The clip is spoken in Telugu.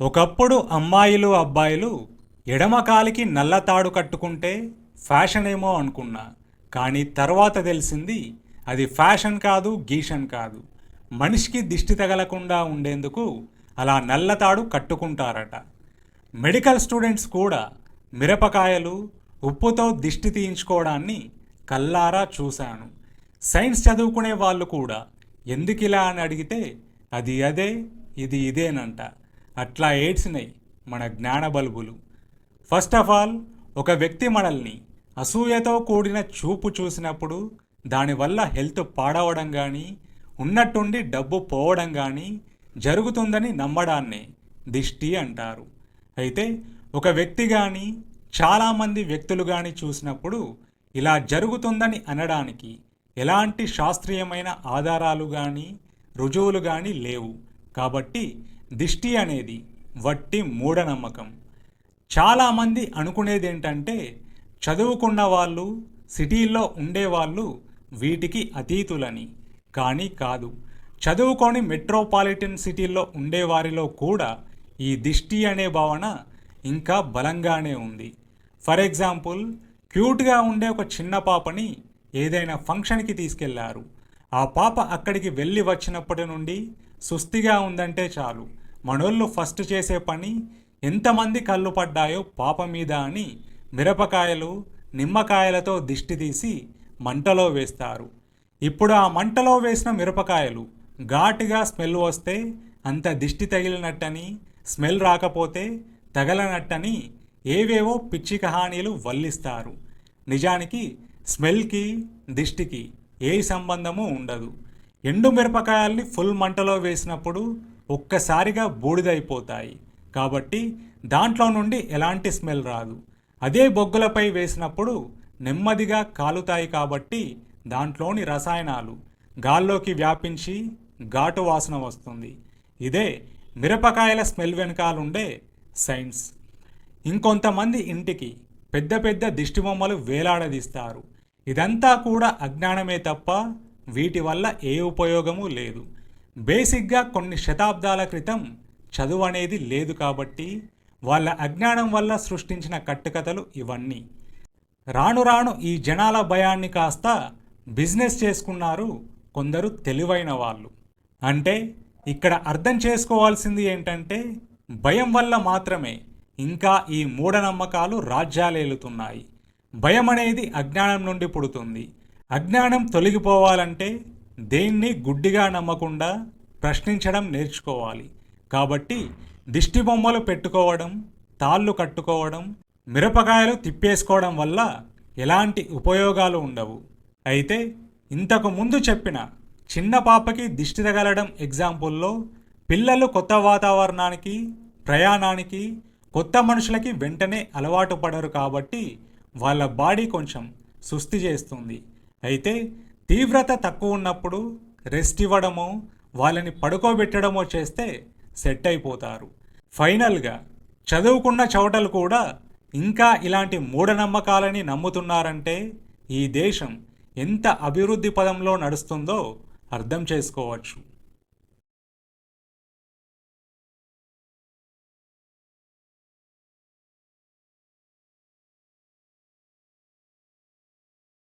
ఒకప్పుడు అమ్మాయిలు అబ్బాయిలు ఎడమ కాలికి నల్ల తాడు కట్టుకుంటే ఫ్యాషన్ ఏమో అనుకున్నా. కానీ తర్వాత తెలిసింది అది ఫ్యాషన్ కాదు గీషన్ కాదు. మనిషికి దిష్టి తగలకుండా ఉండేందుకు అలా నల్ల తాడు కట్టుకుంటారట. మెడికల్ స్టూడెంట్స్ కూడా మిరపకాయలు ఉప్పుతో దిష్టి తీయించుకోవడాన్ని కల్లారా చూశాను. సైన్స్ చదువుకునే వాళ్ళు కూడా ఎందుకిలా అని అడిగితే అది అదే ఇది ఇదేనంట. అట్లా ఏడ్చినాయి మన జ్ఞాన బల్బులు. ఫస్ట్ ఆఫ్ ఆల్ ఒక వ్యక్తి మనల్ని అసూయతో కూడిన చూపు చూసినప్పుడు దానివల్ల హెల్త్ పాడవడం కానీ ఉన్నట్టుండి డబ్బు పోవడం కానీ జరుగుతుందని నమ్మడాన్నే దిష్టి అంటారు. అయితే ఒక వ్యక్తి కానీ చాలామంది వ్యక్తులు కానీ చూసినప్పుడు ఇలా జరుగుతుందని అనడానికి ఎలాంటి శాస్త్రీయమైన ఆధారాలు కానీ రుజువులు కానీ లేవు. కాబట్టి దిష్టి అనేది వట్టి మూఢనమ్మకం. చాలామంది అనుకునేది ఏంటంటే చదువుకున్న వాళ్ళు సిటీల్లో ఉండేవాళ్ళు వీటికి అతీతులని. కానీ కాదు చదువుకొని మెట్రోపాలిటన్ సిటీల్లో ఉండేవారిలో కూడా ఈ దిష్టి అనే భావన ఇంకా బలంగానే ఉంది. ఫర్ ఎగ్జాంపుల్ క్యూట్గా ఉండే ఒక చిన్న పాపని ఏదైనా ఫంక్షన్కి తీసుకెళ్ళారు. ఆ పాప అక్కడికి వెళ్ళి వచ్చినప్పటి నుండి సుస్థిగా ఉందంటే చాలు. మనోళ్ళు ఫస్ట్ చేసే పని ఎంతమంది కళ్ళు పడ్డాయో పాప మీద అని మిరపకాయలు నిమ్మకాయలతో దిష్టి తీసి మంటలో వేస్తారు. ఇప్పుడు ఆ మంటలో వేసిన మిరపకాయలు ఘాటుగా స్మెల్ వస్తే అంత దిష్టి తగిలినట్టని స్మెల్ రాకపోతే తగలనట్టని ఏవేవో పిచ్చి కహానీలు వల్లిస్తారు. నిజానికి స్మెల్కి దిష్టికి ఏ సంబంధము ఉండదు. ఎండు మిరపకాయల్ని ఫుల్ మంటలో వేసినప్పుడు ఒక్కసారిగా బూడిదైపోతాయి. కాబట్టి దాంట్లో నుండి ఎలాంటి స్మెల్ రాదు. అదే బొగ్గులపై వేసినప్పుడు నెమ్మదిగా కాలుతాయి కాబట్టి దాంట్లోని రసాయనాలు గాల్లోకి వ్యాపించి ఘాటు వాసన వస్తుంది. ఇదే మిరపకాయల స్మెల్ వెనకాలుండే సైన్స్. ఇంకొంతమంది ఇంటికి పెద్ద పెద్ద దిష్టిబొమ్మలు వేలాడదీస్తారు. ఇదంతా కూడా అజ్ఞానమే తప్ప వీటి వల్ల ఏ ఉపయోగము లేదు. బేసిక్గా కొన్ని శతాబ్దాల క్రితం చదువు అనేది లేదు కాబట్టి వాళ్ళ అజ్ఞానం వల్ల సృష్టించిన కట్టుకథలు ఇవన్నీ. రాను రాను ఈ జనాల భయాన్ని కాస్త బిజినెస్ చేసుకున్నారు కొందరు తెలివైన వాళ్ళు. అంటే ఇక్కడ అర్థం చేసుకోవాల్సింది ఏంటంటే భయం వల్ల మాత్రమే ఇంకా ఈ మూఢనమ్మకాలు రాజ్యాలేలుతున్నాయి భయం అనేది అజ్ఞానం నుండి పుడుతుంది. అజ్ఞానం తొలగిపోవాలంటే దేన్ని గుడ్డిగా నమ్మకుండా ప్రశ్నించడం నేర్చుకోవాలి. కాబట్టి దిష్టి బొమ్మలు పెట్టుకోవడం తాళ్ళు కట్టుకోవడం మిరపకాయలు తిప్పేసుకోవడం వల్ల ఎలాంటి ఉపయోగాలు ఉండవు. అయితే ఇంతకు ముందు చెప్పిన చిన్న పాపకి దిష్టి తగలడం ఎగ్జాంపుల్లో పిల్లలు కొత్త వాతావరణానికి ప్రయాణానికి కొత్త మనుషులకి వెంటనే అలవాటు పడరు కాబట్టి వాళ్ళ బాడీ కొంచెం సుస్థి చేస్తుంది. అయితే తీవ్రత తక్కువ ఉన్నప్పుడు రెస్ట్ ఇవ్వడమో వాళ్ళని పడుకోబెట్టడమో చేస్తే సెట్ అయిపోతారు. ఫైనల్గా చదువుకున్న చవటలు కూడా ఇంకా ఇలాంటి మూఢనమ్మకాలని నమ్ముతున్నారంటే ఈ దేశం ఎంత అభివృద్ధి పదంలో నడుస్తుందో అర్థం చేసుకోవచ్చు.